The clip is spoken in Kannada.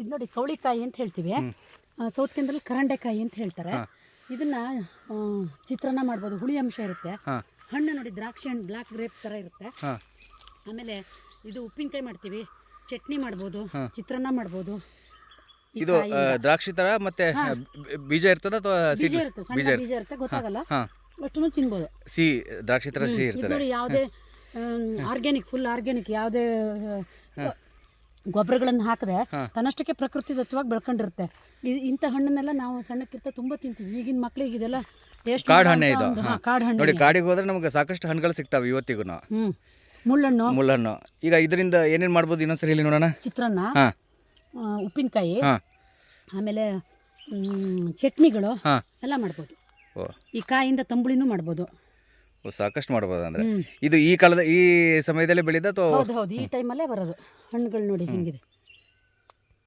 ಇದು ನೋಡಿ ಕವಳಿಕಾಯಿ ಅಂತ ಹೇಳ್ತೀವಿ. ಸೌತ್ ಕೇಂದ್ರದಲ್ಲಿ ಕರಂಡೆಕಾಯಿ ಅಂತ ಹೇಳ್ತಾರೆ. ಇದನ್ನ ಚಿತ್ರಾನ್ನ ಮಾಡ್ಬೋದು. ಹುಳಿ ಅಂಶ ಇರುತ್ತೆ. ಹಣ್ಣು ನೋಡಿ ದ್ರಾಕ್ಷಿ ಹಣ್ಣು ಬ್ಲಾಕ್ ಗ್ರೇಪ್ ತರ ಇರುತ್ತೆ. ಆಮೇಲೆ ಇದು ಉಪ್ಪಿನಕಾಯಿ ಮಾಡ್ತೀವಿ. ಚಟ್ನಿ ಮಾಡ್ಬೋದು ಚಿತ್ರಾನ್ನ ಮಾಡ್ಬೋದು. ಇದು ದ್ರಾಕ್ಷಿ ತರ ಮತ್ತೆ ಬೀಜ ಇರ್ತದ ಅಥವಾ ಬೀಜ ಇರುತ್ತೆ. ಸಣ್ಣ ಬೀಜ ಇರುತ್ತೆ. ಗೊತ್ತಾಗಲ್ಲ. ಅಷ್ಟು ಅಷ್ಟನ್ನು ತಿನ್ಬೋದು. ಸಿಹಿ ದ್ರಾಕ್ಷಿ ತರ ಸಿಹಿ ಇರ್ತದೆ. ಯಾವುದೇ ಆರ್ಗ್ಯಾನಿಕ್ ಫುಲ್ ಆರ್ಗ್ಯಾನಿಕ್ ಯಾವುದೇ ಗೊಬ್ಬರಗಳನ್ನು ಹಾಕಿದ್ರೆ ತನ್ನಷ್ಟಕ್ಕೆ ಪ್ರಕೃತಿ ದತ್ವಾಗಿ ಬೆಳ್ಕೊಂಡಿರುತ್ತೆ ಇಂಥ ಹಣ್ಣನ್ನೆಲ್ಲ ನಾವು ಸಣ್ಣಕ್ಕಿರ್ತ ತುಂಬಾ ತಿಂತಿದ್ವಿ ಈಗಿನ ಮಕ್ಳಿಗೆ ಇದೆಲ್ಲ ಟೇಸ್ಟ್ ಕಾಡು ಹಣ್ಣೆ ಇದು. ಹಾಂ. ಕಾಡು ಹಣ್ಣು ನೋಡಿ ಕಾಡಿಗೆ ಹೋದ್ರೆ ನಮಗೆ ಸಾಕಷ್ಟು ಹಣ್ಣುಗಳು ಸಿಗ್ತಾವೆ ಇವತ್ತಿಗೂ ಹ್ಞೂ ಮುಳ್ಳಣ್ಣು. ಮುಳ್ಳನ್ನು ಈಗ ಇದರಿಂದ ಏನೇನ್ ಮಾಡ್ಬೋದು ಇನ್ನೊಂದ್ಸರಿ ಹೇಳಿ ನೋಡೋಣ? ಚಿತ್ರಾನ್ನ ಹಾಂ. ಆ, ಉಪ್ಪಿನಕಾಯಿ ಹಾಂ. ಆಮೇಲೆ ಮ್, ಚಟ್ನಿಗಳು ಹಾ. ಎಲ್ಲ ಮಾಡ್ಬೋದು. ಓ. ಈ ಕಾಯಿಂದ ತಂಬುಳಿನೂ ಮಾಡ್ಬೋದು. ಸಾಕಷ್ಟು ಮಾಡಬಹುದು ಅಂದ್ರೆ. ಇದು ಈ ಕಾಲದ ಈ ಸಮಯದಲ್ಲಿ ಬೆಳೆದ ಅಥವಾ ಹೌದು ಹೌದು. ಈ ಟೈಮಲ್ಲೇ ಬರೋದು. ಹಣ್ಣುಗಳು ನೋಡಿ ಹೆಂಗಿದೆ.